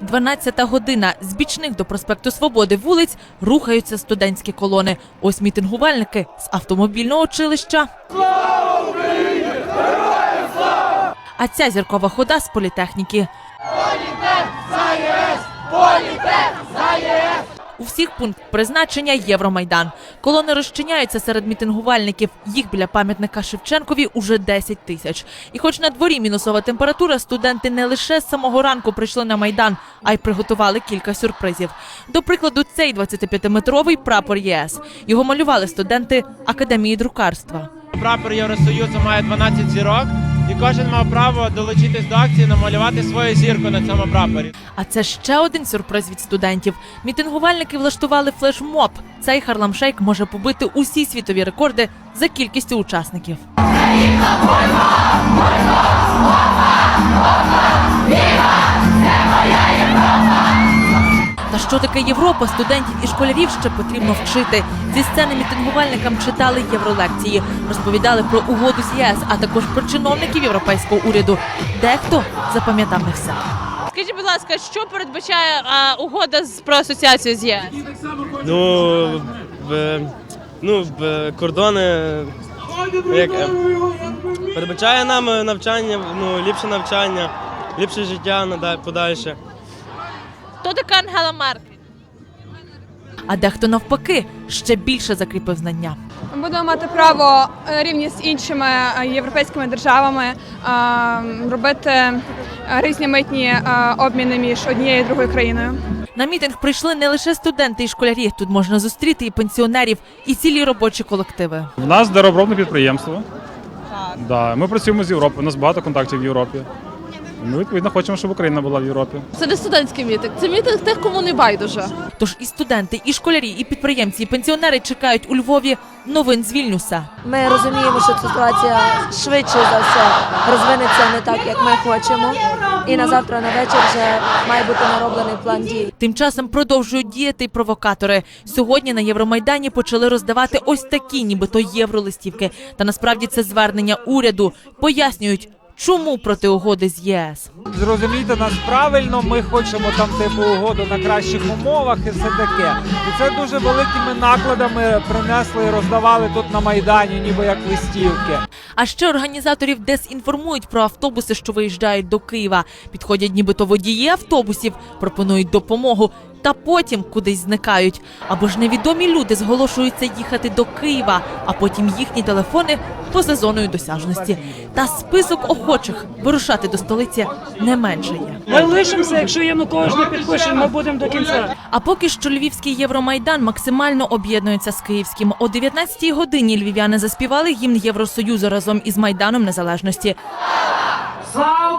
12 година. З бічних до проспекту Свободи вулиць рухаються студентські колони. Ось мітингувальники з автомобільного училища. А ця зіркова хода з політехніки. У всіх пункт призначення Євромайдан. Колони розчиняються серед мітингувальників. Їх біля пам'ятника Шевченкові уже 10 тисяч. І хоч на дворі мінусова температура, студенти не лише з самого ранку прийшли на майдан, а й приготували кілька сюрпризів. До прикладу, цей 25-метровий прапор ЄС. Його малювали студенти академії друкарства. Прапор Євросоюзу має 12 зірок, кожен мав право долучитись до акції, намалювати свою зірку на цьому прапорі. А це ще один сюрприз від студентів. Мітингувальники влаштували флешмоб. Цей харламшейк може побити усі світові рекорди за кількістю учасників. Що таке Європа? Студентів і школярів ще потрібно вчити. Зі сцени мітингувальникам читали євролекції, розповідали про угоду з ЄС, а також про чиновників європейського уряду. Дехто запам'ятав не все. Скажіть, будь ласка, що передбачає а, угода з про асоціацію з ЄС? Ну, б, ну, б, кордони як, передбачає нам навчання, ну, ліпше навчання, ліпше життя подальше. Хто така Ангела Меркель? А дехто навпаки ще більше закріпив знання. Ми будемо мати право е, рівні з іншими е, європейськими державами е, робити різні митні обміни між однією і другою країною. На мітинг прийшли не лише студенти і школярі. Тут можна зустріти і пенсіонерів, і цілі робочі колективи. В нас дереворобне підприємство. Да, ми працюємо з Європою, у нас багато контактів в Європі. Ми відповідно хочемо, щоб Україна була в Європі. Це не студентський мітинг, це мітинг тих, кому не байдуже. Тож і студенти, і школярі, і підприємці, і пенсіонери чекають у Львові новин з Вільнюса. Ми розуміємо, що ситуація швидше за все розвинеться не так, як ми хочемо. І на завтра на вечір вже має бути нароблений план дій. Тим часом продовжують діяти й провокатори. Сьогодні на Євромайдані почали роздавати ось такі, нібито євролистівки. Та насправді це звернення уряду. Пояснюють, чому проти угоди з ЄС. Зрозумійте нас правильно, ми хочемо там типу угоду на кращих умовах і все таке. І це дуже великими накладами принесли і роздавали тут на майдані, ніби як листівки. А ще організаторів дезінформують про автобуси, що виїжджають до Києва. Підходять нібито водії автобусів, пропонують допомогу. Та потім кудись зникають. Або ж невідомі люди зголошуються їхати до Києва, а потім їхні телефони поза зоною досяжності. Та список охочих вирушати до столиці не менше є. Ми лишимося, якщо Янукович не підпише, ми будемо до кінця. А поки що Львівський Євромайдан максимально об'єднується з київським. О 19-й годині львів'яни заспівали гімн Євросоюзу разом із Майданом Незалежності. За